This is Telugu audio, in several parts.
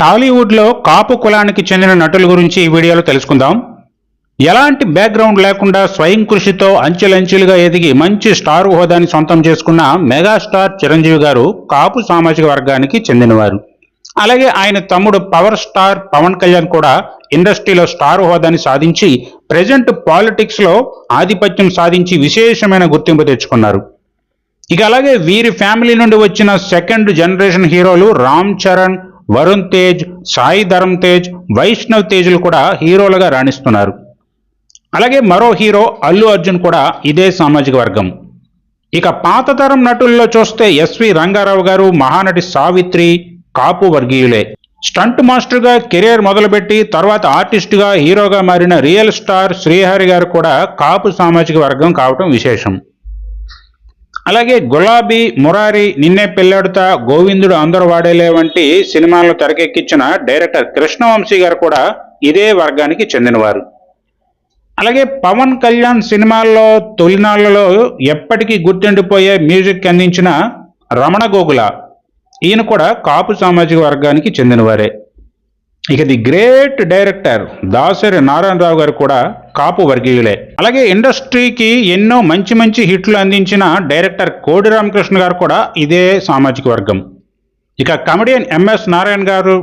టాలీవుడ్లో కాపు కులానికి చెందిన నటుల గురించి ఈ వీడియోలో తెలుసుకుందాం. ఎలాంటి బ్యాక్గ్రౌండ్ లేకుండా స్వయం కృషితో అంచెలంచెలుగా ఎదిగి మంచి స్టార్ హోదాని సొంతం చేసుకున్న మెగాస్టార్ చిరంజీవి గారు కాపు సామాజిక వర్గానికి చెందినవారు. అలాగే ఆయన తమ్ముడు పవర్ స్టార్ పవన్ కళ్యాణ్ కూడా ఇండస్ట్రీలో స్టార్ హోదాని సాధించి ప్రజెంట్ పాలిటిక్స్లో ఆధిపత్యం సాధించి విశేషమైన గుర్తింపు తెచ్చుకున్నారు. ఇక అలాగే వీరి ఫ్యామిలీ నుండి వచ్చిన సెకండ్ జనరేషన్ హీరోలు రామ్ చరణ్ వరుణ్ తేజ్ సాయి ధరమ్ తేజ్ వైష్ణవ్ తేజ్లు కూడా హీరోలుగా రాణిస్తున్నారు. అలాగే మరో హీరో అల్లు అర్జున్ కూడా ఇదే సామాజిక వర్గం. ఇక పాత తరం నటుల్లో చూస్తే ఎస్వి రంగారావు గారు మహానటి సావిత్రి కాపు వర్గీయులే. స్టంట్ మాస్టర్గా కెరీర్ మొదలుపెట్టి తర్వాత ఆర్టిస్టుగా హీరోగా మారిన రియల్ స్టార్ శ్రీహరి గారు కూడా కాపు సామాజిక వర్గం కావటం విశేషం. అలాగే గులాబీ మురారి నిన్నే పెళ్ళాడుతా గోవిందుడు అందరూ వాడేలే వంటి సినిమాలను తెరకెక్కించిన డైరెక్టర్ కృష్ణవంశీ గారు కూడా ఇదే వర్గానికి చెందినవారు. అలాగే పవన్ కళ్యాణ్ సినిమాల్లో తొలినాళ్ళలో ఎప్పటికీ గుర్తుండిపోయే మ్యూజిక్ అందించిన రమణ గోగుల ఈయన కూడా కాపు సామాజిక వర్గానికి చెందినవారే. ఇక the great director Dasari Narayana Rao గారు కూడా కాపు వర్గీయులే. అలాగే ఇండస్ట్రీకి ఎన్నో మంచి మంచి హిట్లు అందించిన డైరెక్టర్ కోడి రామకృష్ణ గారు కూడా ఇదే సామాజిక వర్గం. ఇక కమెడియన్ ఎంఎస్ నారాయణ గారు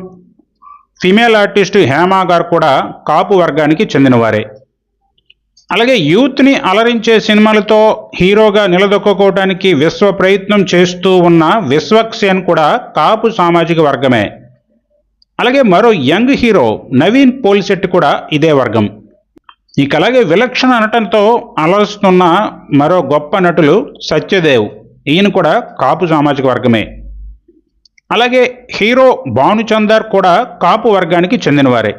ఫిమేల్ ఆర్టిస్ట్ హేమ గారు కూడా కాపు వర్గానికి చెందినవారే. అలాగే యూత్ని అలరించే సినిమాలతో హీరోగా నిలదొక్కుకోవడానికి విశ్వ ప్రయత్నం చేస్తూ ఉన్న విశ్వక్సేన్ కూడా కాపు సామాజిక వర్గమే. అలాగే మరో యంగ్ హీరో నవీన్ పోలిశెట్టి కూడా ఇదే వర్గం. ఇక అలాగే విలక్షణ నటనతో అలరుస్తున్న మరో గొప్ప నటులు సత్యదేవ్. ఈయన కూడా కాపు సామాజిక వర్గమే. అలాగే హీరో భానుచందర్ కూడా కాపు వర్గానికి చెందినవారే.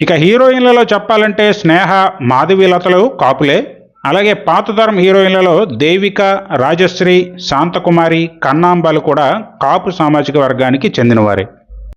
ఇక హీరోయిన్లలో చెప్పాలంటే స్నేహ మాధవీలతలు కాపులే. అలాగే పాత తరం హీరోయిన్లలో దేవిక రాజశ్రీ శాంతకుమారి కన్నాంబాలు కూడా కాపు సామాజిక వర్గానికి చెందినవారే.